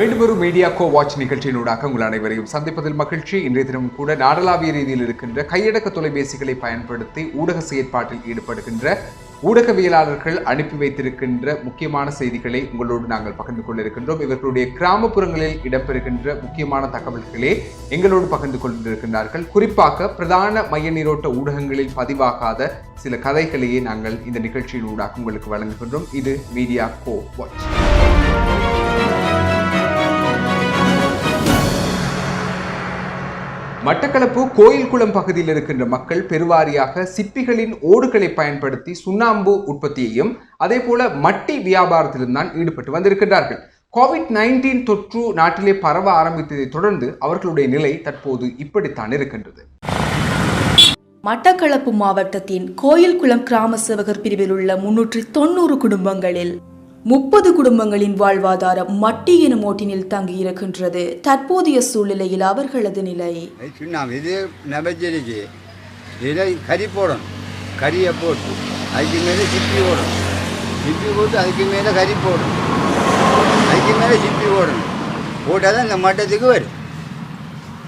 மீண்டும் ஒரு media go watch நிகழ்ச்சியினூடாக உங்கள் அனைவரையும் சந்திப்பதில் மகிழ்ச்சி. இன்றைய தினம் கூட நாடளாவிய ரீதியில் இருக்கின்ற கையடக்க தொலைபேசிகளை பயன்படுத்தி ஊடக செயற்பாட்டில் ஈடுபடுகின்ற ஊடகவியலாளர்கள் அனுப்பி வைத்திருக்கின்ற முக்கியமான செய்திகளை உங்களோடு நாங்கள் பகிர்ந்து கொள்ள இருக்கின்றோம் இவர்களுடைய கிராமப்புறங்களில் இடம்பெறுகின்ற முக்கியமான தகவல்களே எங்களோடு பகிர்ந்து கொண்டிருக்கின்றார்கள். குறிப்பாக பிரதான மைய நீரோட்ட ஊடகங்களில் பதிவாகாத சில கதைகளையே நாங்கள் இந்த நிகழ்ச்சியின் ஊடாக உங்களுக்கு வழங்குகின்றோம். இது media go watch Mattakkalappu Koyilkulam பகுதியில் இருக்கின்ற மக்கள் பெருவாரியாக சிப்பிகளின் ஓடுகளை பயன்படுத்தி சுண்ணாம்பு உற்பத்தியையும் அதே போல மட்டி வியாபாரத்திலும் தான் ஈடுபட்டு வந்திருக்கின்றார்கள். கோவிட் நைன்டீன் தொற்று நாட்டிலே பரவ ஆரம்பித்ததை தொடர்ந்து அவர்களுடைய நிலை தற்போது இப்படித்தான் இருக்கின்றது. மட்டக்களப்பு மாவட்டத்தின் கோயில்குளம் கிராம சேவகர் பிரிவில் உள்ள முன்னூற்றி தொண்ணூறு குடும்பங்களில் முப்பது குடும்பங்களின் வாழ்வாதாரம் மட்டி எனும் ஓட்டினில் தங்கியிருக்கின்றது தற்போதைய சூழ்நிலையில் அவர்களது நிலை? இது இது நபஜரிக்கு. இதை கறி போடணும். கறியை போட்டு அதுக்கு மேலே சிப்பி ஓடணும் சிப்பி போட்டு அதுக்கு மேலே கறி போடணும். அதுக்கு மேலே சிப்பி ஓடணும் போட்டால் தான் இந்த மட்டத்துக்கு வரும்.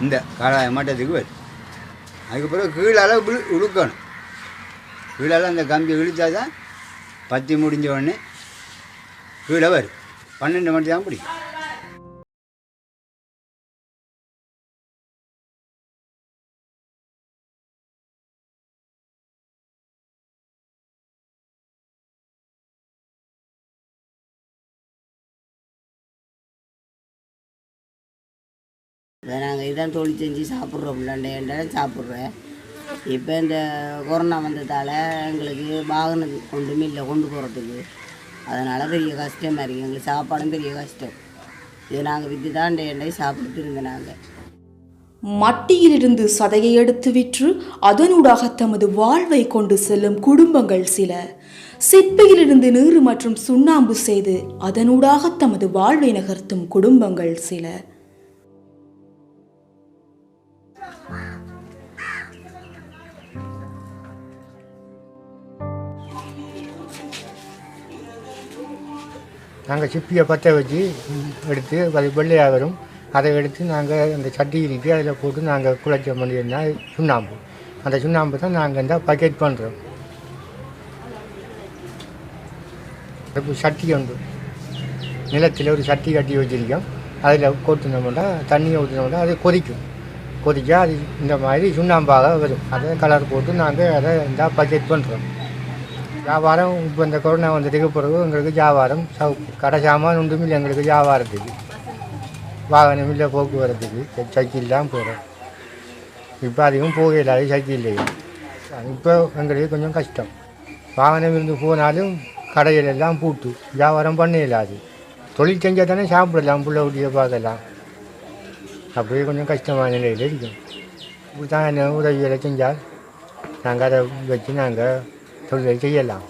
இந்த கடாய மட்டத்துக்கு வரும். அதுக்கப்புறம் கீழால் இழு- இழுக்கணும் கீழால் அந்த கம்பி இழுத்தா தான் பத்தி முடிஞ்ச உடனே கீழே வரும் பன்னெண்டு மணி தான் பிடிக்கும் இதை நாங்கள் இதான் தொழில் செஞ்சு சாப்பிட்றோம். இல்லாண்டேன்டா சாப்பிட்றேன். இப்போ இந்த கொரோனா வந்ததால் எங்களுக்கு வாகனம் கொண்டுமே இல்லை கொண்டு போகிறதுக்கு அதனால் பெரிய கஷ்டமாக இருக்குது எங்களுக்கு சாப்பாடும் பெரிய கஷ்டம். இது நாங்கள் விற்று தான் டே சாப்பிட்டு இருந்தோம் நாங்கள் மட்டியிலிருந்து சதையை எடுத்து விற்று அதனூடாக தமது வாழ்வை கொண்டு செல்லும் குடும்பங்கள் சில. சிற்பியிலிருந்து நீர் மற்றும் சுண்ணாம்பு செய்து அதனூடாக தமது வாழ்வை நகர்த்தும் குடும்பங்கள் சில. நாங்கள் சிப்பியை பற்ற வச்சு எடுத்து அது வெள்ளையாக வரும். அதை எடுத்து நாங்கள் அந்த சட்டி இருக்கு அதில் போட்டு நாங்கள் குழைச்ச மணினா சுண்ணாம்பு. அந்த சுண்ணாம்பு தான் நாங்கள் இந்த பக்கெட் பண்ணுறோம் இப்போ சட்டி உண்டு. நிலத்தில் ஒரு சட்டி கட்டி வச்சிருக்கோம். அதில் கொட்டினோம்னா தண்ணியை ஊற்றினோம்னா அது கொதிக்கும். கொதிச்சா அது இந்த மாதிரி சுண்ணாம்பாக வரும். அதை கலர் போட்டு நாங்கள் அதை இந்த பக்கெட் பண்ணுறோம் வியாபாரம் இப்போ இந்த கொரோனா வந்ததுக்கு பிறகு எங்களுக்கு வியாபாரம் சவுக்கு கடை சாமான் ஒன்றும் இல்லை எங்களுக்கு வியாபாரத்துக்கு வாகனம் இல்லை போக்குவரத்துக்கு. சைக்கிள் தான் போகிறோம் இப்போ அதிகம் போகல அது சைக்கிள்லேயே இப்போ எங்களுக்கு கொஞ்சம் கஷ்டம். வாகனம் இருந்து போனாலும் கடையில் எல்லாம் பூட்டு. வியாபாரம் பண்ண இல்லாது தொழில் செஞ்சால் தானே சாப்பிடலாம் பிள்ளை குட்டியை பார்க்கலாம். அப்படியே கொஞ்சம் கஷ்டமான நிலையில் இருக்கும். இப்படி தான் உதவிகளை செஞ்சால் நாங்கள் அதை வச்சு நாங்கள் தொழிலை செய்யலாம்.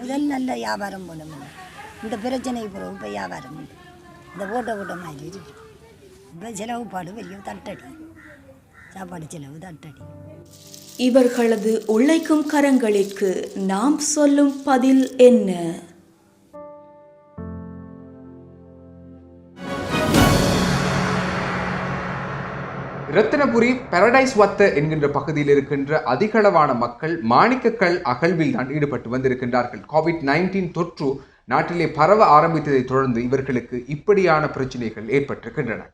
முதல் நல்ல வியாபாரம் பண்ணணும் இந்த பிரச்சனைக்கு பிறகு இப்போ வியாபாரம் உண்டு. இந்த ஓட்ட ஓட்ட மாதிரி இருக்கு. இப்போ செலவு பாடு பெரிய தட்டடி. சாப்பாடு செலவு தட்டடி. இவர்களது உழைக்கும் கரங்களுக்கு நாம் சொல்லும் பதில் என்ன? ரத்தினபுரி பாரடைஸ் வத்த என்கின்ற பகுதியில் இருக்கின்ற அதிகளவான மக்கள் மாணிக்கக்கல் அகழ்வில் தான் ஈடுபட்டு வந்திருக்கின்றார்கள். கோவிட் நைன்டீன் தொற்று நாட்டிலே பரவ ஆரம்பித்ததை தொடர்ந்து இவர்களுக்கு இப்படியான பிரச்சனைகள் ஏற்பட்டிருக்கின்றன.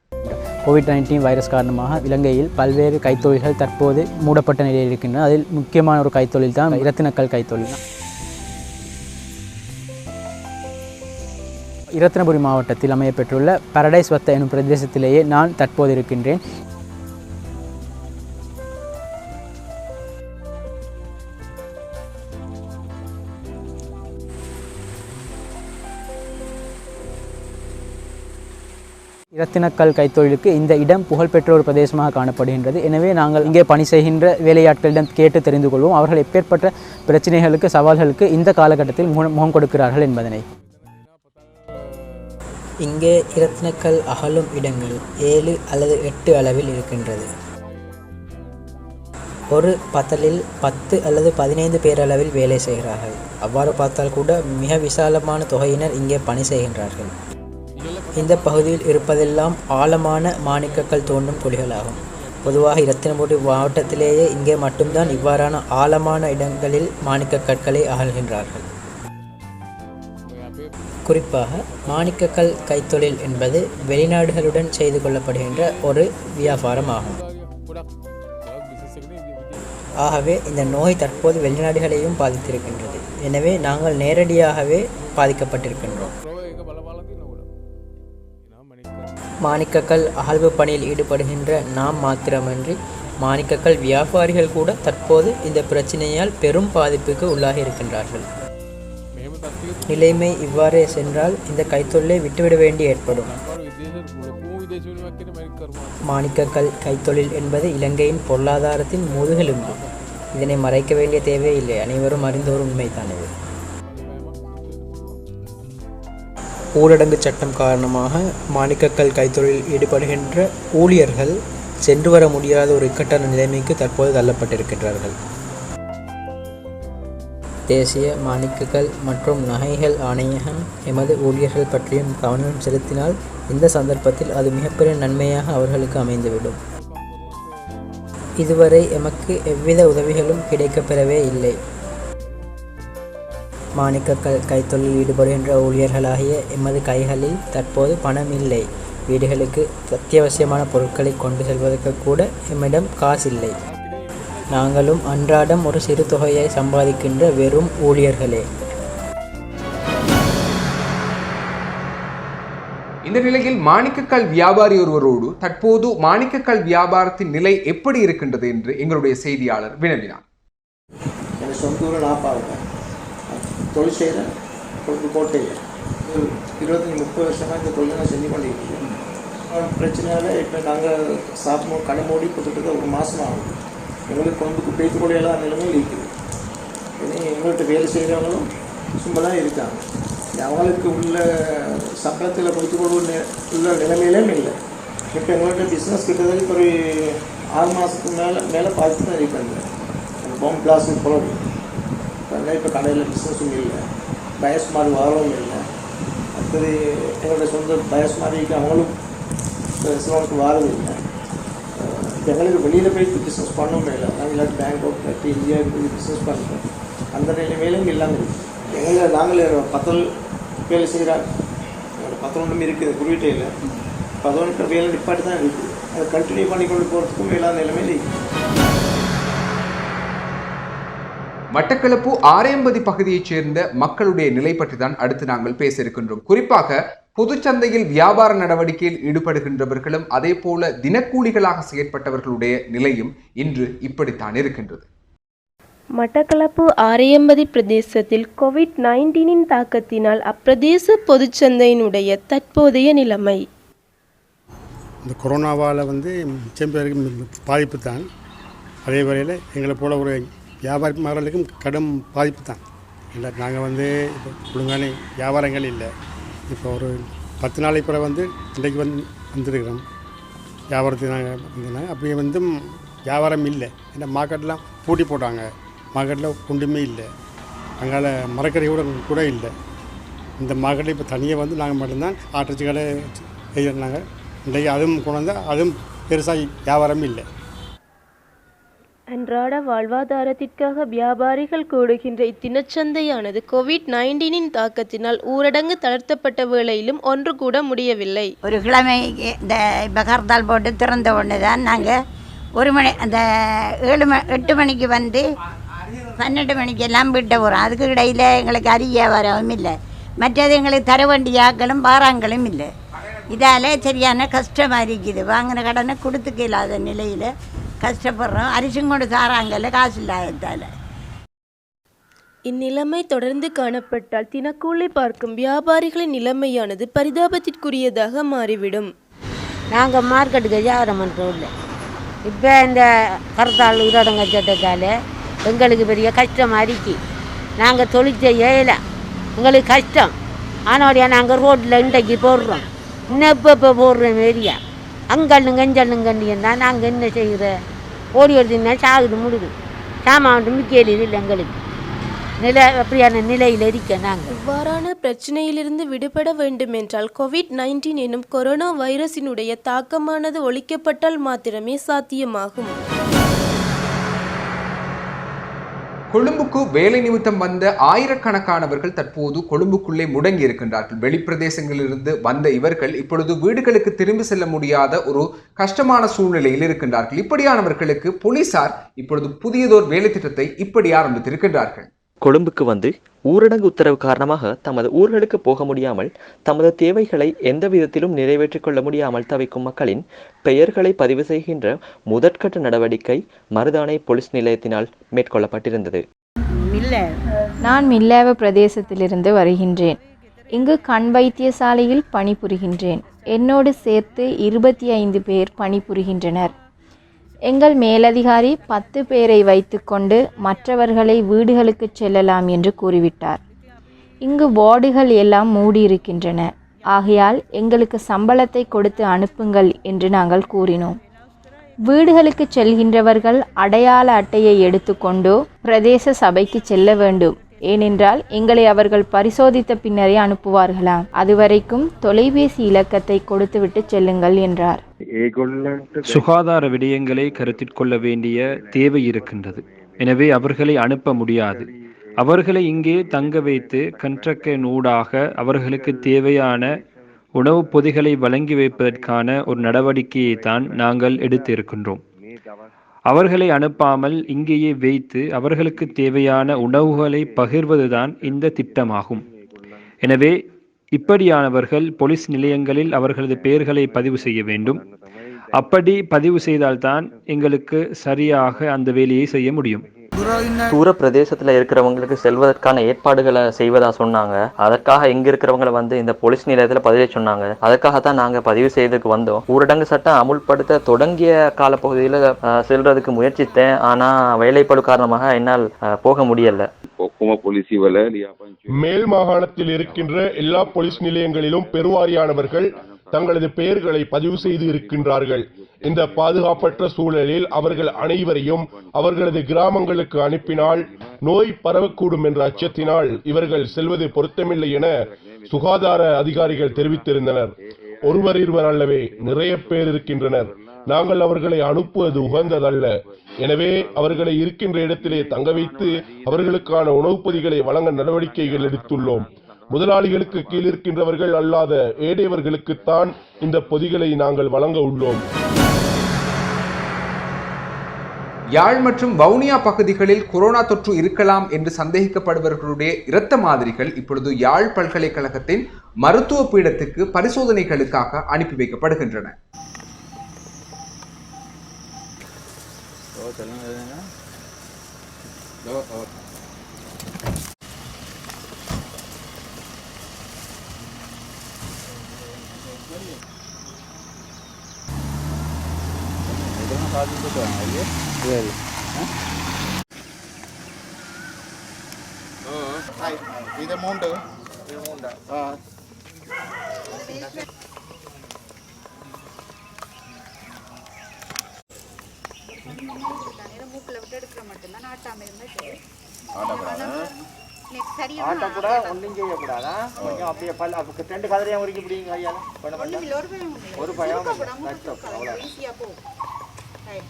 கோவிட் நைன்டீன் வைரஸ் காரணமாக இலங்கையில் பல்வேறு கைத்தொழில்கள் தற்போது மூடப்பட்ட நிலையில் இருக்கின்றன. அதில் முக்கியமான ஒரு கைத்தொழில் தான் இரத்தினக்கல் கைத்தொழில். இரத்தினபுரி மாவட்டத்தில் அமையப்பெற்றுள்ள பரடைஸ் வத்த எனும் பிரதேசத்திலேயே நான் தற்போது இருக்கின்றேன். இரத்தினக்கல் கைத்தொழிலுக்கு இந்த இடம் புகழ்பெற்ற ஒரு பிரதேசமாக காணப்படுகின்றது. எனவே நாங்கள் இங்கே பணி செய்கின்ற வேலையாட்களிடம் கேட்டு தெரிந்து கொள்வோம். அவர்கள் எப்பேற்பட்ட பிரச்சனைகளுக்கு சவால்களுக்கு இந்த காலகட்டத்தில் முகம் முகம் கொடுக்கிறார்கள் என்பதனை. இங்கே இரத்தினக்கல் அகலும் இடங்கள் ஏழு அல்லது எட்டு அளவில் இருக்கின்றது. ஒரு பத்தலில் பத்து அல்லது பதினைந்து பேரளவில் வேலை செய்கிறார்கள். அவ்வாறு பார்த்தால் கூட மிக விசாலமான தொகையினர் இங்கே பணி செய்கின்றார்கள். இந்த பகுதியில் இருப்பதெல்லாம் ஆழமான மாணிக்கக்கல் தோண்டும் குழிகளாகும். பொதுவாக இரத்தினபுரி மாவட்டத்திலேயே இங்கே மட்டும்தான் இவ்வாறான ஆழமான இடங்களில் மாணிக்கக் கற்களை அகழ்கின்றார்கள். குறிப்பாக மாணிக்கக்கல் கைத்தொழில் என்பது வெளிநாடுகளுடன் செய்து கொள்ளப்படுகின்ற ஒரு வியாபாரம் ஆகும் ஆகவே இந்த நோய் தற்போது வெளிநாடுகளையும் பாதித்திருக்கின்றது. எனவே நாங்கள் நேரடியாகவே பாதிக்கப்பட்டிருக்கின்றோம். மாணிக்கக்கல் அகழ்வு பணியில் ஈடுபடுகின்ற நாம் மாத்திரமன்றி மாணிக்கக்கல் வியாபாரிகள் கூட தற்போது இந்த பிரச்சனையால் பெரும் பாதிப்புக்கு உள்ளாகி இருக்கின்றார்கள். நிலைமை இவ்வாறே சென்றால் இந்த கைத்தொழிலை விட்டுவிட வேண்டி ஏற்படும். மாணிக்கக்கல் கைத்தொழில் என்பது இலங்கையின் பொருளாதாரத்தின் முதுகெலும்பு. இதனை மறைக்க வேண்டிய தேவையில்லை. அனைவரும் அறிந்தோர் ஒரு உண்மைதான். ஊரடங்கு சட்டம் காரணமாக மாணிக்கக்கல் கைத்தொழில் ஈடுபடுகின்ற ஊழியர்கள் சென்று வர முடியாத ஒரு இக்கட்டான நிலைமைக்கு தற்போது தள்ளப்பட்டிருக்கின்றார்கள். தேசிய மாணிக்கங்கள் மற்றும் நகைகள் ஆணையகம் எமது ஊழியர்கள் பற்றியும் கவனம் செலுத்தினால் இந்த சந்தர்ப்பத்தில் அது மிகப்பெரிய நன்மையாக அவர்களுக்கு அமைந்துவிடும். இதுவரை எமக்கு எவ்வித உதவிகளும் கிடைக்கப்பெறவே இல்லை. மாணிக்கக்கல் கைத்தொழில் ஈடுபடுகின்ற ஊழியர்களாகிய எமது கைகளில் தற்போது பணம் இல்லை. வீடுகளுக்கு அத்தியாவசியமான பொருட்களை கொண்டு செல்வதற்கு கூட எம்மிடம் காசில்லை. நாங்களும் அன்றாடம் ஒரு சிறு தொகையை சம்பாதிக்கின்ற வெறும் ஊழியர்களே. இந்த நிலையில் மாணிக்கக்கல் வியாபாரி ஒருவரோடு தற்போது மாணிக்கக்கல் வியாபாரத்தின் நிலை எப்படி இருக்கின்றது என்று எங்களுடைய செய்தியாளர் வினவினார். தொழில் செய்கிறேன் கோட்டையில் இருபத்தஞ்சி முப்பது வருஷமாக இந்த தொழிலை நான் செஞ்சு கொண்டிருக்கிறேன் பிரச்சனையால் இப்போ நாங்கள் சாப்பிடும் கடை மூடி கொடுத்துட்டு ஒரு மாதம் ஆகுது. எங்களுக்கு கொண்டு பேத்து கூட எல்லாம் நிலைமையில் இருக்குது. எங்கள்கிட்ட வேலை செய்கிறவங்களும் சும்மா தான் இருக்காங்க அவங்களுக்கு உள்ள சம்பளத்தில் கொடுத்து கொள்வது உள்ள நிலைமையிலும் இல்லை. இப்போ எங்கள்கிட்ட பிஸ்னஸ் கிட்டத்தட்ட ஒரு ஆறு மாதத்துக்கு மேலே மேலே பார்த்து தான் இருக்காங்க பாம்பு பிளாஸ்டிக் போல அதனால் இப்போ கடையில் பிஸ்னஸும் இல்லை. பயஸ் மாதிரி வரவும் இல்லை. அடுத்தது எங்களோட சொந்த பயஸ் மாதிரி அவங்களும் சிலவனுக்கு வாரவும் இல்லை. எங்களுக்கு வெளியில் போய் பிஸ்னஸ் பண்ணவும் இல்லை. நாங்கள் இல்லாட்டி பேங்காக் கட்டி இந்தியாவுக்கு போய் பிஸ்னஸ் பண்ணுறோம் அந்த நிலைமையிலும் இல்லாமல் இருக்குது எங்களை நாங்களே பத்தல் வேலை செய்கிறாங்க எங்களோட பத்தொன்றும் இருக்குது குறியீட்டையில் பதினொன்று வேலை நிப்பாட்டு தான் இருக்குது அதை கண்டினியூ பண்ணி கொண்டு போகிறதுக்கும் இல்லாத நிலைமையிலும் இருக்குது மட்டக்களப்பு ஆரையம்பதி பகுதியைச் சேர்ந்த மக்களுடைய நிலை பற்றி தான் அடுத்து நாங்கள் பேச இருக்கின்றோம். குறிப்பாக பொதுச்சந்தையில் வியாபார நடவடிக்கையில் ஈடுபடுகின்றவர்களும் அதே போல தினக்கூலிகளாக செயற்பட்டவர்களுடைய நிலையும் இன்று இப்படித்தான் இருக்கின்றது. மட்டக்களப்பு ஆரையம்பதி பிரதேசத்தில் கோவிட் நைன்டீனின் தாக்கத்தினால் அப்பிரதேச பொதுச்சந்தையினுடைய தற்போதைய நிலைமை. இந்த கொரோனாவால் வந்து பேருக்கு பாதிப்பு தான் அதே வரையில் எங்களை போல ஒரு வியாபாரிமார்களுக்கும் கடும் பாதிப்பு தான். இல்லை நாங்கள் வந்து இப்போ ஒழுங்கான வியாபாரங்கள் இல்லை. இப்போ ஒரு பத்து நாளைக்கு பிற வந்து இன்றைக்கு வந்து வந்திருக்கிறோம். வியாபாரத்துக்கு நாங்கள் வந்தோன்னா அப்படியே வந்து வியாபாரம் இல்லை. ஏன்னா மார்க்கெட்லாம் பூட்டி போட்டாங்க. மார்க்கெட்டில் ஒன்றுமே இல்லை. அங்கால மரக்கறி கூட கூட இல்லை. இந்த மார்க்கெட்டில் இப்போ தனியாக வந்து நாங்கள் மட்டும்தான் ஆட்டரிச்சி கடை செய்யறாங்க இன்றைக்கு அதுவும் கொண்டு வந்தால் அதுவும் பெருசாக வியாபாரம் இல்லை. அன்றாட வாழ்வாதாரத்திற்காக வியாபாரிகள் கூடுகின்ற இத்தினச்சந்தையானது கோவிட் நைன்டீனின் தாக்கத்தினால் ஊரடங்கு தளர்த்தப்பட்ட வேளையிலும் ஒன்று கூட முடியவில்லை. ஒரு கிழமை இந்த இப்போ கர்த்தால் போட்டு திறந்த ஒன்று தான் நாங்கள் ஒரு மணி அந்த ஏழு மணி எட்டு மணிக்கு வந்து பன்னெண்டு மணிக்கு எல்லாம் விட்ட போகிறோம் அதுக்கு இடையில் எங்களுக்கு அரிய வரவும் இல்லை. மற்றது எங்களுக்கு தர வேண்டிய ஆக்களும் பாறாங்களும் இல்லை. இதால் சரியான கஷ்டமாக இருக்குது வாங்கின கடனை கொடுத்துக்க இல்லாத நிலையில் கஷ்டப்படுறோம். அரிசியும் கொண்டு தாராங்கல்ல காசு இல்லாததால். இந்நிலைமை தொடர்ந்து காணப்பட்டால் தினக்கூலி பார்க்கும் வியாபாரிகளின் நிலைமையானது பரிதாபத்திற்குரியதாக மாறிவிடும். நாங்கள் மார்க்கெட்டுக்கு வியாபாரம் பண்ணுறோம் இப்போ இந்த கருத்தாள் ஊரடங்க சட்டத்தால் எங்களுக்கு பெரிய கஷ்டமாக இருக்கு நாங்கள் தொழில் செய்ய இயல எங்களுக்கு கஷ்டம். ஆனோடையா நாங்கள் ரோட்டில் இன்றைக்கு போடுறோம். இன்னும் இப்போ இப்போ போடுறோம் ஏரியா அங்கல்லுங்க இஞ்சல்லுங்கன்னு நாங்கள் என்ன செய்கிற ஓடி எடுத்தீங்கன்னா சாகுது முடுது. சாமான் மிக்கேலி இது இல்லை எங்களுக்கு. நிலை அப்படியான நிலையில் இருக்க நாங்கள் இவ்வாறான பிரச்சனையிலிருந்து விடுபட வேண்டுமென்றால் கோவிட் நைன்டீன் எனும் கொரோனா வைரஸினுடைய தாக்கமானது ஒழிக்கப்பட்டால் மாத்திரமே சாத்தியமாகும். கொழும்புக்கு வேலை நிமித்தம் வந்த ஆயிரக்கணக்கானவர்கள் தற்போது கொழும்புக்குள்ளே முடங்கி இருக்கின்றார்கள். வெளிப்பிரதேசங்களிலிருந்து வந்த இவர்கள் இப்பொழுது வீடுகளுக்கு திரும்பி செல்ல முடியாத ஒரு கஷ்டமான சூழ்நிலையில் இருக்கின்றார்கள். இப்படியானவர்களுக்கு போலீசார் இப்பொழுது புதியதோர் வேலை திட்டத்தை இப்படி ஆரம்பித்திருக்கின்றார்கள். கொழும்புக்கு வந்து ஊரடங்கு உத்தரவு காரணமாக தமது ஊர்களுக்கு போக முடியாமல் தமது தேவைகளை எந்த விதத்திலும் நிறைவேற்றிக் கொள்ள முடியாமல் தவிக்கும் மக்களின் பெயர்களை பதிவு செய்கின்ற முதற்கட்ட நடவடிக்கை மருதானை போலீஸ் நிலையத்தினால் மேற்கொள்ளப்பட்டிருந்தது. நான் மில்லாவ பிரதேசத்திலிருந்து வருகின்றேன். இங்கு கண் வைத்தியசாலையில் பணிபுரிகின்றேன். என்னோடு சேர்த்து இருபத்தி ஐந்து பேர் பணிபுரிகின்றனர். எங்கள் மேலதிகாரி பத்து பேரை வைத்துக்கொண்டு மற்றவர்களை வீடுகளுக்கு செல்லலாம் என்று கூறிவிட்டார். இங்கு வார்டுகள் எல்லாம் மூடியிருக்கின்றன. ஆகையால் எங்களுக்கு சம்பளத்தை கொடுத்து அனுப்புங்கள் என்று நாங்கள் கூறினோம். வீடுகளுக்கு செல்கின்றவர்கள் அடையாள அட்டையை எடுத்துக்கொண்டோ பிரதேச சபைக்கு செல்ல வேண்டும். ஏனென்றால் எங்களை அவர்கள் பரிசோதித்த பின்னரே அனுப்புவார்களாம் அதுவரைக்கும் தொலைபேசி இலக்கத்தை கொடுத்துவிட்டு செல்லுங்கள் என்றார். சுகாதார விடயங்களை கருத்தில் கொள்ள வேண்டிய தேவை இருக்கின்றது. எனவே அவர்களை அனுப்ப முடியாது. அவர்களை இங்கே தங்க வைத்து கன்றக்க நூடாக அவர்களுக்கு தேவையான உணவுப் பொதிகளை வழங்கி வைப்பதற்கான ஒரு நடவடிக்கையை தான் நாங்கள் எடுத்திருக்கின்றோம். அவர்களை அனுப்பாமல் இங்கேயே வைத்து அவர்களுக்கு தேவையான உணவுகளை பகிர்வதுதான் இந்த திட்டமாகும். எனவே இப்படியானவர்கள் போலீஸ் நிலையங்களில் அவர்களது பெயர்களை பதிவு செய்ய வேண்டும். அப்படி பதிவு செய்தால்தான் எங்களுக்கு சரியாக அந்த வேலையை செய்ய முடியும். தூர பிரதேசத்துல இருக்கிறவங்களுக்கு செல்வதற்கான ஏற்பாடுகளை செய்வதா சொன்னாங்க. அதற்காக இங்க இருக்கிறவங்களை வந்து இந்த போலீஸ் நிலையத்துல பதிவு சொன்னாங்க. அதற்காகத்தான் நாங்க பதிவு செய்ததுக்கு வந்தோம். ஊரடங்கு சட்டம் அமுல்படுத்த தொடங்கிய காலப்பகுதியில செல்றதுக்கு முயற்சித்தேன். ஆனா வேலைப்பளு காரணமாக என்னால் போக முடியல. மேல் மாகாணத்தில் இருக்கின்ற எல்லா போலீஸ் நிலையங்களிலும் பெருவாரியானவர்கள் தங்களது பெயர்களை பதிவு செய்து இருக்கின்றார்கள். இந்த பாதுகாப்பற்ற சூழலில் அவர்கள் அனைவரையும் அவர்களது கிராமங்களுக்கு அனுப்பினால் நோய் பரவக்கூடும் என்ற அச்சத்தினால் இவர்கள் செல்வது பொருத்தமில்லை என சுகாதார அதிகாரிகள் தெரிவித்திருந்தனர். ஒருவர் இருவர் அல்லவே நிறைய பேர் இருக்கின்றனர். நாங்கள் அவர்களை அனுப்புவது உகந்ததல்ல. எனவே அவர்களை இருக்கின்ற இடத்திலே தங்க வைத்து அவர்களுக்கான உணவுப் பொதிகளை வழங்க நடவடிக்கைகள் எடுத்துள்ளோம். முதலாளிகளுக்கு கீழ் இருக்கின்றவர்கள் அல்லாத ஏடையவர்களுக்குத்தான் இந்த பொதிகளை நாங்கள் வழங்க உள்ளோம். யாழ் மற்றும் வவுனியா பகுதிகளில் கொரோனா தொற்று இருக்கலாம் என்று சந்தேகிக்கப்படுபவர்களுடைய இரத்த மாதிரிகள் இப்பொழுது யாழ் பல்கலைக்கழகத்தின் மருத்துவ பீடத்துக்கு பரிசோதனைகளுக்காக அனுப்பி வைக்கப்படுகின்றன. இது மூண்டு இது மூண்டா ஆ ஆட்டை கூட ஒன்றும் செய்யக்கூடாதா? கொஞ்சம் அப்படியே பல் அப்போ ரெண்டு கதிரையும் உரிக்க பிடிங்க ஐயா பண்ண மாட்டேன் ஒரு பயம் அவ்வளோ Okay.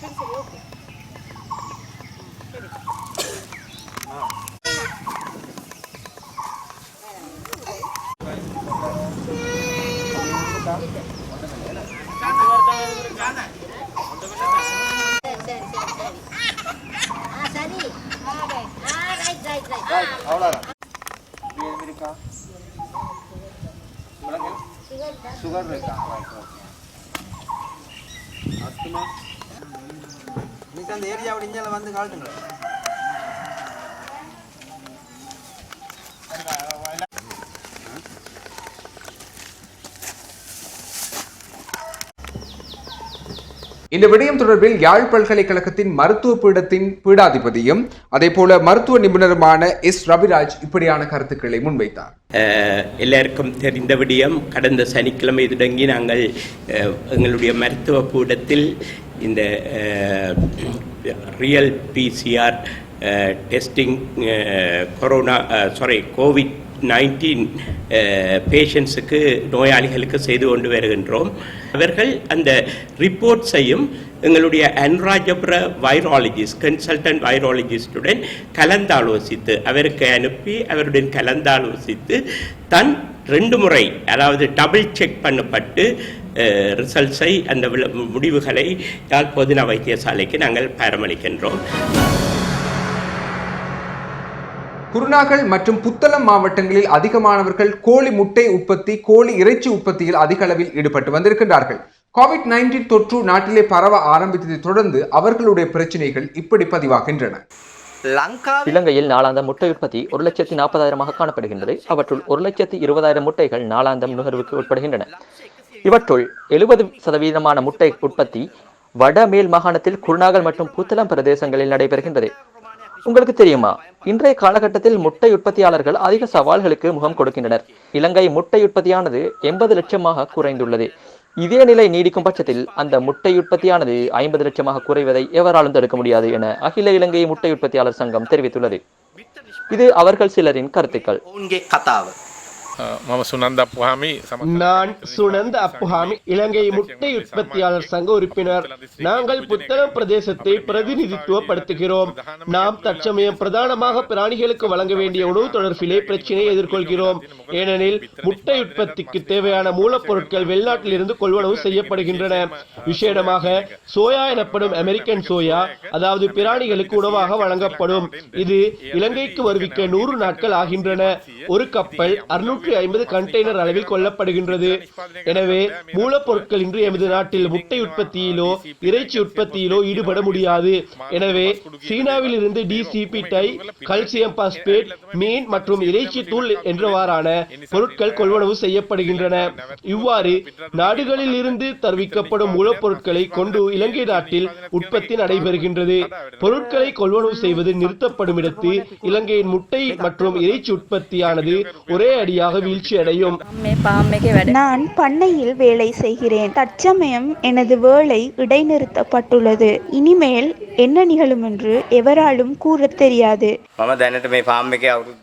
Since it will be. இந்த விடயம் தொடர்பில் யாழ் பல்கலைக்கழகத்தின் மருத்துவ பீடத்தின் பீடாதிபதியும் அதே போல மருத்துவ நிபுணருமான எஸ். ரவிராஜ் இப்படியான கருத்துக்களை முன்வைத்தார். எல்லாருக்கும் தெரிந்த விடயம் கடந்த சனிக்கிழமை தொடங்கி நாங்கள் எங்களுடைய மருத்துவ கூடத்தில் இந்த real PCR testing corona sorry covid nineteen பேஷண்ட்ஸுக்கு eh, நோயாளிகளுக்கு செய்து கொண்டு வருகின்றோம். அவர்கள் அந்த ரிப்போர்ட்ஸையும் எங்களுடைய அன்ராஜபுர வைராலஜிஸ்ட் கன்சல்டன்ட் வைராலஜிஸ்டுடன் கலந்தாலோசித்து அவருக்கு அனுப்பி அவருடன் கலந்தாலோசித்து தன் ரெண்டு முறை அதாவது டபுள் செக் பண்ணப்பட்டு eh, ரிசல்ட்ஸை அந்த முடிவுகளை யாழ் பொதுநல வைத்தியசாலைக்கு நாங்கள் பராமரிக்கின்றோம். குருநாகல் மற்றும் புத்தளம் மாவட்டங்களில் அதிகமானவர்கள் கோழி முட்டை உற்பத்தி கோழி இறைச்சி உற்பத்தியில் அதிக அளவில் ஈடுபட்டு வந்திருக்கின்றார்கள். கோவிட் நைன்டீன் தொற்று நாட்டிலே பரவ ஆரம்பித்ததை தொடர்ந்து அவர்களுடைய பிரச்சனைகள் இப்படி பதிவாகின்றன. இலங்கையில் நாளாந்தம் முட்டை உற்பத்தி ஒரு லட்சத்தி நாற்பதாயிரமாக காணப்படுகின்றது. அவற்றுள் ஒரு லட்சத்தி இருபதாயிரம் முட்டைகள் நாளாந்தம் நுகர்வுக்கு உட்படுகின்றன. இவற்றுள் எழுபது சதவீதமான முட்டை உற்பத்தி வட மேல் மாகாணத்தில் குருநாகல் மற்றும் புத்தளம் பிரதேசங்களில் நடைபெறுகின்றது. உங்களுக்கு தெரியுமா? இன்றைய காலகட்டத்தில் முட்டை உற்பத்தியாளர்கள் அதிக சவால்களுக்கு முகம் கொடுக்கின்றனர். இலங்கை முட்டை உற்பத்தியானது எண்பது லட்சமாக குறைந்துள்ளது. இதே நிலை நீடிக்கும் பட்சத்தில் அந்த முட்டை உற்பத்தியானது ஐம்பது லட்சமாக குறைவதை எவராலும் தடுக்க முடியாது என அகில இலங்கை முட்டை உற்பத்தியாளர் சங்கம் தெரிவித்துள்ளது. இது அவர்கள் சிலரின் கருத்துக்கள். நான் சுனந்த் அப்புஹாமி இலங்கை முட்டை உற்பத்தியாளர் சங்க உறுப்பினர் நாங்கள் புத்தளம் பிரதேசத்தை பிரதிநிதித்துவப்படுத்துகிறோம் நாம் தற்சமயம் பிரதானமாக பிராணிகளுக்கு வழங்க வேண்டிய உணவு தொடர்பிலே பிரச்சினை எதிர்கொள்கிறோம் ஏனெனில் முட்டை உற்பத்திக்கு தேவையான மூலப்பொருட்கள் வெளிநாட்டில் இருந்து கொள்வனவு செய்யப்படுகின்றன விசேடமாக சோயா எனப்படும் அமெரிக்கன் சோயா அதாவது பிராணிகளுக்கு உணவாக வழங்கப்படும் இது இலங்கைக்கு வருவிக்க நூறு நாட்கள் ஆகின்றன ஒரு கப்பல் அறுநூற்றி நூற்றி ஐம்பது கண்டெய்னர் அளவில் கொல்லப்படுகின்றது. எனவே மூலப்பொருட்கள் இன்று எமது நாட்டில் முட்டை உற்பத்தியிலோ இறைச்சி உற்பத்தியிலோ ஈடுபட முடியாது. எனவே சீனாவில் இருந்து டிசிபி டை கல்சியம் பாஸ்பேட் மீன் மற்றும் இறைச்சி தூள் என்றவாறான பொருட்கள் கொள்வனவு செய்யப்படுகின்றன. இவ்வாறு நாடுகளில் இருந்து தருவிக்கப்படும் மூலப்பொருட்களை கொண்டு இலங்கை நாட்டில் உற்பத்தி நடைபெறுகின்றது. பொருட்களை கொள்வனவு செய்வது நிறுத்தப்படும் இடத்து இலங்கையின் முட்டை மற்றும் இறைச்சி உற்பத்தியானது ஒரே அடியாக முழுமையாக வீழ்ச்சியடையும். நான் பண்ணையில் வேலை செய்கிறேன். தற்சமயம் எனது வேலை இடைநிறுத்தப்பட்டுள்ளது. இனிமேல் என்ன நிகழும் என்று எவராலும் கூற தெரியாது.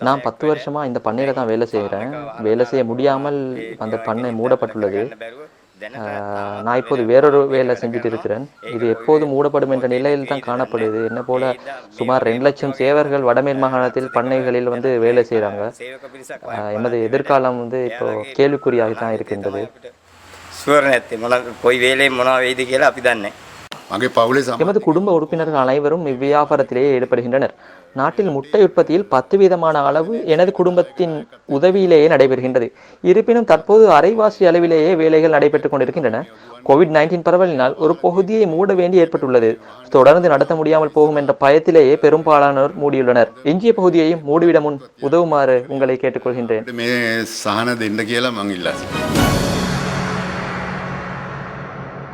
நான் பத்து வருஷமா இந்த பண்ணையில தான் வேலை செய்கிறேன் வேலை செய்ய முடியாமல் அந்த பண்ணை மூடப்பட்டுள்ளது. நான் இப்போது வேறொரு வேலை செஞ்சுட்டு இருக்கிறேன் இது எப்போதும் மூடப்படும் என்ற நிலையில் தான் காணப்படுது. என்ன போல சுமார் ரெண்டு லட்சம் சேவர்கள் வடமேல் மாகாணத்தில் பண்ணைகளில் வந்து வேலை செய்கிறாங்க எமது எதிர்காலம் வந்து இப்போ கேள்விக்குறியாக தான் இருக்கின்றது சூரியனத்தை முனா போய் வேலை முனா வைதிகையில் அப்படி தானே எமது குடும்ப உறுப்பினர்கள் அனைவரும் இவ்வியாபாரத்திலேயே ஈடுபடுகின்றனர். நாட்டில் முட்டை உற்பத்தியில் பத்து வீதமான அளவு எனது குடும்பத்தின் உதவியிலேயே நடைபெறுகின்றது. இருப்பினும் தற்போது அரைவாசி அளவிலேயே வேலைகள் நடைபெற்றுக் கொண்டிருக்கின்றன. கோவிட் நைன்டீன் பரவலினால் ஒரு பகுதியை மூட வேண்டி ஏற்பட்டுள்ளது. தொடர்ந்து நடத்த முடியாமல் போகும் என்ற பயத்திலேயே பெரும்பாலானோர் மூடியுள்ளனர். எஞ்சிய பகுதியையும் மூடிவிட முன் உதவுமாறு உங்களை கேட்டுக்கொள்கின்றேன்.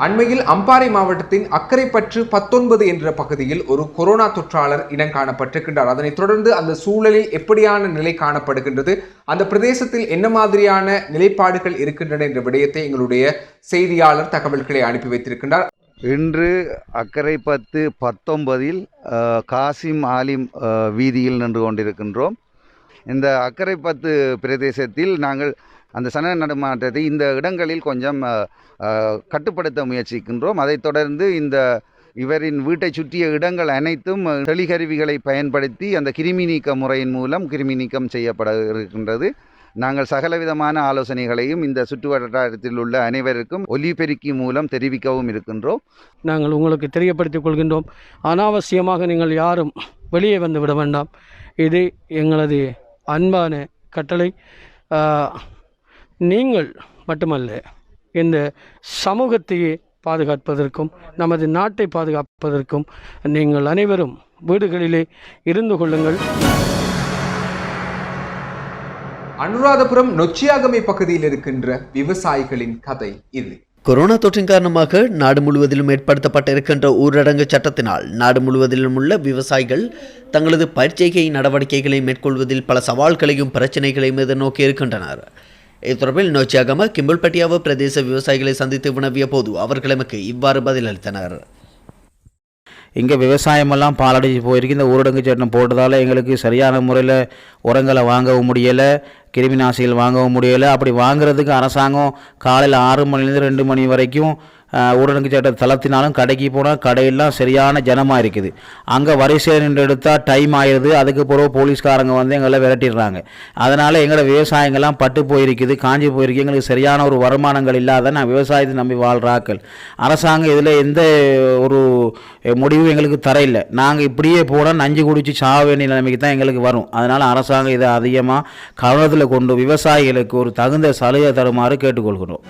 அண்மையில் அம்பாறை மாவட்டத்தின் அக்கரைப்பற்று பத்தொன்பது என்ற பகுதியில் ஒரு கொரோனா தொற்றாளர் இனம் காணப்பட்டிருக்கின்றார். அதனைத் தொடர்ந்து அந்த சூழலில் எப்படியான நிலை காணப்படுகின்றது அந்த பிரதேசத்தில் என்ன மாதிரியான நிலைப்பாடுகள் இருக்கின்றன என்ற விடயத்தை எங்களுடைய செய்தியாளர் தகவல்களை அனுப்பி வைத்திருக்கின்றார். இன்று அக்கரை பத்து பத்தொன்பதில் காசிம் ஆலிம் வீதியில் நின்று கொண்டிருக்கின்றோம். இந்த அக்கரை பத்து பிரதேசத்தில் நாங்கள் அந்த சன நடமாட்டத்தை இந்த இடங்களில் கொஞ்சம் கட்டுப்படுத்த முயற்சிக்கின்றோம். அதைத் தொடர்ந்து இந்த இவரின் வீட்டை சுற்றிய இடங்கள் அனைத்தும் தெளிகருவிகளை பயன்படுத்தி அந்த கிருமி நீக்க முறையின் மூலம் கிருமி நீக்கம் செய்யப்பட இருக்கின்றது நாங்கள் சகலவிதமான ஆலோசனைகளையும் இந்த சுற்று வட்டாரத்தில் உள்ள அனைவருக்கும் ஒலிபெருக்கி மூலம் தெரிவிக்கவும் இருக்கின்றோம். நாங்கள் உங்களுக்கு தெரியப்படுத்திக் கொள்கின்றோம். அனாவசியமாக நீங்கள் யாரும் வெளியே வந்து விட வேண்டாம். இது எங்களது அன்பான கட்டளை. நீங்கள் மட்டுமல்ல இந்த சமூகத்தையே பாதுகாப்பதற்கும் நமது நாட்டை பாதுகாப்பதற்கும் நீங்கள் அனைவரும் வீடுகளிலே இருந்து கொள்ளுங்கள். அனுராதபுரம் நொச்சியாகமை பகுதியில் இருக்கின்ற விவசாயிகளின் கதை இது. கொரோனா தொற்றின் காரணமாக நாடு முழுவதிலும் ஏற்படுத்தப்பட்ட இருக்கின்ற ஊரடங்கு சட்டத்தினால் நாடு முழுவதிலும் உள்ள விவசாயிகள் தங்களது பயிர்ச்செய்கை நடவடிக்கைகளை மேற்கொள்வதில் பல சவால்களையும் பிரச்சனைகளையும் எதிர்நோக்கி இருக்கின்றனர். இது தொடர்பில் நோச்சியாகம கிம்பல்பட்டியாவ பிரதேச விவசாயிகளை சந்தித்து வினவிய போது அவர்கள் எமக்கு இவ்வாறு பதிலளித்தனர். இங்கே விவசாயமெல்லாம் பாலடைஞ்சு போயிருக்கு. இந்த ஊரடங்கு சட்டம் போட்டதால் எங்களுக்கு சரியான முறையில் உரங்களை வாங்கவும் முடியலை கிருமி நாசிகள் வாங்கவும் முடியலை. அப்படி வாங்குறதுக்கு அரசாங்கம் காலையில் ஆறு மணிலேருந்து ரெண்டு மணி வரைக்கும் ஊரடங்கு சட்ட தளர்த்தினாலும் கடைக்கு போனால் கடையெல்லாம் சரியான ஜனமாக இருக்குது. அங்கே வரிசையில் நின்று எடுத்தால் டைம் ஆயிடுது அதுக்கு பிறகு போலீஸ்காரங்க வந்து எங்களை விரட்டிடுறாங்க. அதனால் எங்களோட விவசாயங்கள்லாம் பட்டு போயிருக்குது காஞ்சி போயிருக்கு. எங்களுக்கு சரியான ஒரு வருமானங்கள் இல்லாத நான் விவசாயத்தை நம்பி வாழ்கிறாக்கள் அரசாங்கம் இதில் எந்த ஒரு முடிவும் எங்களுக்கு தரையில்லை. நாங்கள் இப்படியே போனால் நஞ்சு குடித்து சாக வேண்டிய நிலைமைக்கு தான் எங்களுக்கு வரும். அதனால் அரசாங்கம் இதை அதிகமாக கவனத்தில் கொண்டு விவசாயிகளுக்கு ஒரு தகுந்த சலுகை தருமாறு கேட்டுக்கொள்கிறோம்.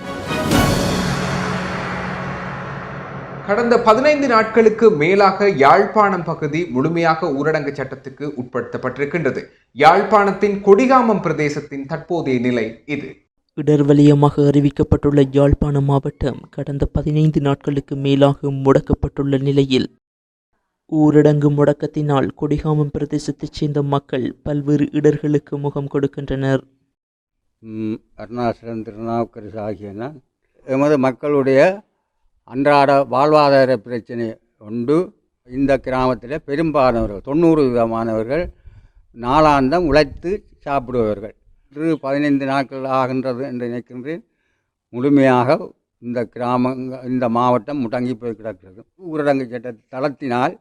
கடந்த பதினைந்து நாட்களுக்கு மேலாக யாழ்ப்பாணம் பகுதி முழுமையாக ஊரடங்கு சட்டத்துக்கு உட்படுத்தப்பட்டிருக்கின்றது. யாழ்ப்பாணத்தின் கொடிகாமம் பிரதேசத்தின் தற்போதைய நிலை இது. இடர்வலியமாக அறிவிக்கப்பட்டுள்ள யாழ்ப்பாணம் மாவட்டம் கடந்த பதினைந்து நாட்களுக்கு மேலாக முடக்கப்பட்டுள்ள நிலையில் ஊரடங்கு முடக்கத்தினால் கொடிகாமம் பிரதேசத்தைச் சேர்ந்த மக்கள் பல்வேறு இடர்களுக்கு முகம் கொடுக்கின்றனர். அருணாசலம் திருநாவுக்கரசு ஆகிய நான் எமது மக்களுடைய அன்றாட வாழ்வாதார பிரச்சனை உண்டு. இந்த கிராமத்தில் பெரும்பாலானவர்கள் தொண்ணூறு விதமானவர்கள் நாளாந்தம் உழைத்து சாப்பிடுபவர்கள். இன்று பதினைந்து நாட்கள் ஆகின்றது என்று நினைக்கின்றேன். முழுமையாக இந்த கிராமங்க இந்த மாவட்டம் முடங்கி போய் கிடக்கிறது. ஊரடங்கு சட்ட தளத்தினால்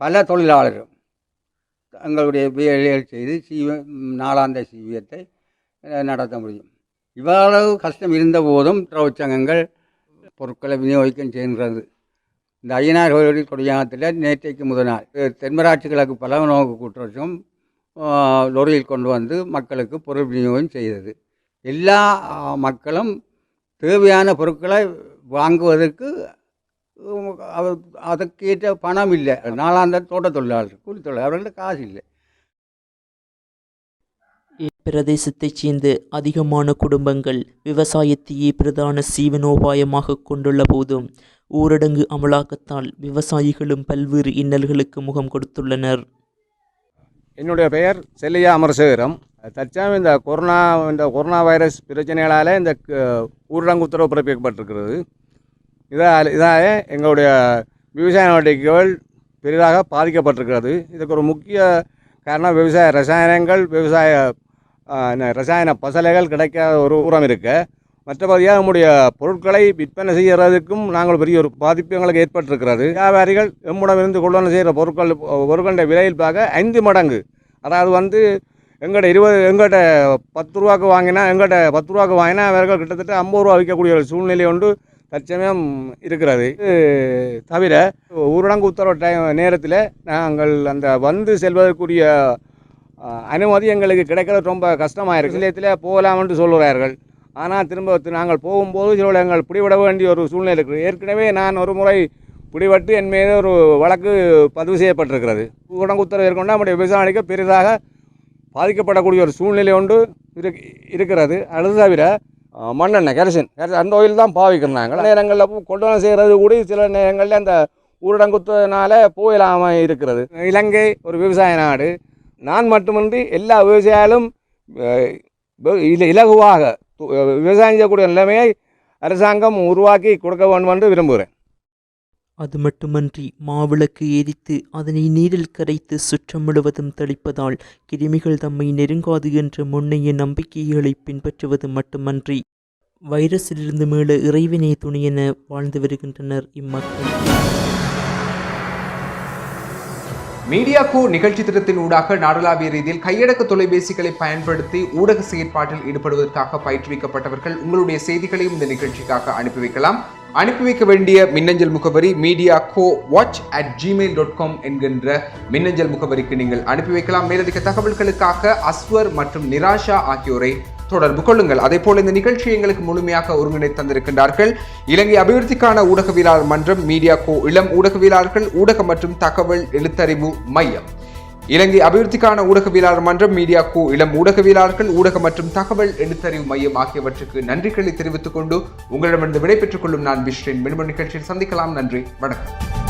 பல தொழிலாளர்கள் தங்களுடைய வேலைகள் செய்து சீவ நாளாந்த சீவியத்தை நடத்த முடியும். இவ்வளவு கஷ்டம் இருந்த போதும் பொருட்களை விநியோகிக்கம் செய்கின்றது. இந்த ஐயனார் கோயிலுடைய கொடியானத்தில் நேற்றைக்கு முதல் நாள் தென்மராட்சி கிழக்கு பல நோக்கு லொரியில் கொண்டு வந்து மக்களுக்கு பொருள் விநியோகம் செய்தது. எல்லா மக்களும் தேவையான பொருட்களை வாங்குவதற்கு அதுக்கேற்ற பணம் இல்லை. நாலாந்த தோட்ட தொழிலாளர் கூலி தொழிலாளர் அவர்கள்ட்ட காசு இல்லை. பிரதேசத்தைச் சேர்ந்த அதிகமான குடும்பங்கள் விவசாயத்தையே பிரதான சீவனோபாயமாக கொண்டுள்ள போதும். ஊரடங்கு அமலாக்கத்தால் விவசாயிகளும் பல்வேறு இன்னல்களுக்கு முகம் கொடுத்துள்ளனர். என்னுடைய பெயர் செல்லையா அமரசேகரம். தற்சமயம் இந்த கொரோனா இந்த கொரோனா வைரஸ் பிரச்சனைகளால் இந்த ஊரடங்கு உத்தரவு பிறப்பிக்கப்பட்டிருக்கிறது. இதால் இதால் எங்களுடைய விவசாய நடவடிக்கைகள் பெரிதாக பாதிக்கப்பட்டிருக்கிறது. இதுக்கு ஒரு முக்கிய காரணம் விவசாய ரசாயனங்கள் விவசாய ரசாயன பசலைகள் கிடைக்காத ஒரு உரம் இருக்கு. மற்றபடியாக நம்முடைய பொருட்களை விற்பனை செய்கிறதுக்கும் நாங்கள் பெரிய ஒரு பாதிப்பு எங்களுக்கு ஏற்பட்டிருக்கிறது. வியாபாரிகள் எம்மிடமிருந்து கொள்வனை செய்கிற பொருட்கள் பொருட்களுடைய விலையில் பார்க்க ஐந்து மடங்கு. அதாவது வந்து எங்கள்கிட்ட இருபது எங்கள்கிட்ட பத்து ரூபாக்கு வாங்கினா எங்கள்கிட்ட பத்து ரூபாக்கு வாங்கினா அவர்கள் கிட்டத்தட்ட ஐம்பது ரூபா விற்கக்கூடிய ஒரு சூழ்நிலை ஒன்று தற்சமயம் இருக்கிறது. தவிர ஊரடங்கு உத்தரவு டைம் நேரத்தில் நாங்கள் அந்த வந்து செல்வதற்குரிய அனுமதி எங்களுக்கு கிடைக்கிறது ரொம்ப கஷ்டமாக இருக்குது நிலையத்தில் போகலாம்னு சொல்கிறார்கள் ஆனால் திரும்ப நாங்கள் போகும்போது சில எங்கள் பிடிபட வேண்டிய ஒரு சூழ்நிலை இருக்குது ஏற்கனவே நான் ஒரு முறை பிடிபட்டு என் மீது ஒரு வழக்கு பதிவு செய்யப்பட்டிருக்கிறது. ஊரடங்கு உத்தரவு ஏற்கொண்டு நம்முடைய விவசாயிக்கு பெரிதாக பாதிக்கப்படக்கூடிய ஒரு சூழ்நிலை ஒன்று இருக் இருக்கிறது. அது தவிர மண்ணெண்ணெய் கெரசின். கெரசின் அந்த ஆயில் தான் பாவிக்கிறாங்க நேரங்களில் கொள்வனம் செய்கிறது கூட சில நேரங்களில் அந்த ஊரடங்குத்தினால போயிடாமல் இருக்கிறது. இலங்கை ஒரு விவசாய நாடு. நான் மட்டுமின்றி எல்லா விவசாயிகளும் இல- இலகுவாக விவசாயம் செய்யக்கூடிய நிலைமையை அரசாங்கம் உருவாக்கி கொடுக்க வேண்டும் என்று விரும்புகிறேன். அது மட்டுமன்றி மாவிளக்கு எரித்து அதனை நீரில் கரைத்து சுற்றம் முழுவதும் தெளிப்பதால் கிருமிகள் தம்மை நெருங்காது என்ற முன்னைய நம்பிக்கைகளை பின்பற்றுவது மட்டுமன்றி வைரஸிலிருந்து மீள இறைவினை துணியென வாழ்ந்து வருகின்றனர் இம்மக்கள். மீடியா கோ நிகழ்ச்சி திட்டத்தின் ஊடாக நாடளாவிய ரீதியில் கையடக்க தொலைபேசிகளை பயன்படுத்தி ஊடக செயற்பாட்டில் ஈடுபடுவதற்காக பயிற்றுவிக்கப்பட்டவர்கள் உங்களுடைய செய்திகளையும் இந்த நிகழ்ச்சிக்காக அனுப்பி வைக்கலாம். அனுப்பி வைக்க வேண்டிய மின்னஞ்சல் முகவரி media go watch at gmail dot com என்கின்ற மின்னஞ்சல் முகவரிக்கு நீங்கள் அனுப்பி வைக்கலாம். மேலதிக தகவல்களுக்காக அஸ்வர் மற்றும் நிராஷா ஆகியோரை தொடர்பு கொள்ளுங்கள். அதே போல இந்த நிகழ்ச்சியை எங்களுக்கு முழுமையாக ஒருங்கிணைத்து தந்திருக்கின்றார்கள். இலங்கை அபிவிருத்திக்கான ஊடகவியலாளர் மன்றம் மீடியா கோ இளம் ஊடகவியலாளர்கள் ஊடக மற்றும் தகவல் எழுத்தறிவு மையம். இலங்கை அபிவிருத்திக்கான ஊடகவியலாளர் மன்றம் மீடியா கோ இளம் ஊடகவியலாளர்கள் ஊடக மற்றும் தகவல் எழுத்தறிவு மையம் ஆகியவற்றுக்கு நன்றிகளை தெரிவித்துக் கொண்டு உங்களிடமிருந்து விடைபெற்றுக் கொள்ளும் நான் பிஸ்ரின் மின்ம நிகழ்ச்சியில் சந்திக்கலாம். நன்றி. வணக்கம்.